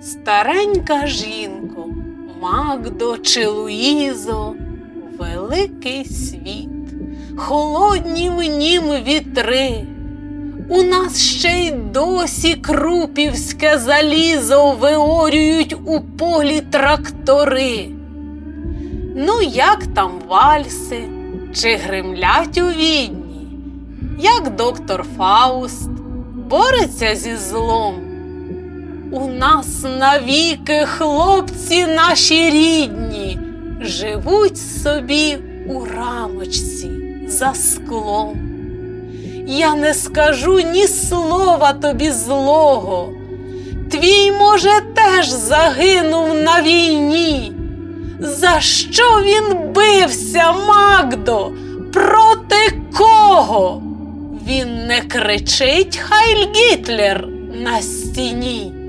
Старенька жінко, Магдо чи Луїзо, великий світ, холодні в нім вітри. У нас ще й досі крупівське залізо виорюють у полі трактори. Ну, як там вальси, чи гримлять у відні, як доктор Фауст бореться зі злом. У нас навіки хлопці наші рідні живуть собі у рамочці за склом. Я не скажу ні слова тобі злого. Твій, може, теж загинув на війні. За що він бився, Магдо? Проти кого? Він не кричить Хайль Гітлер на стіні.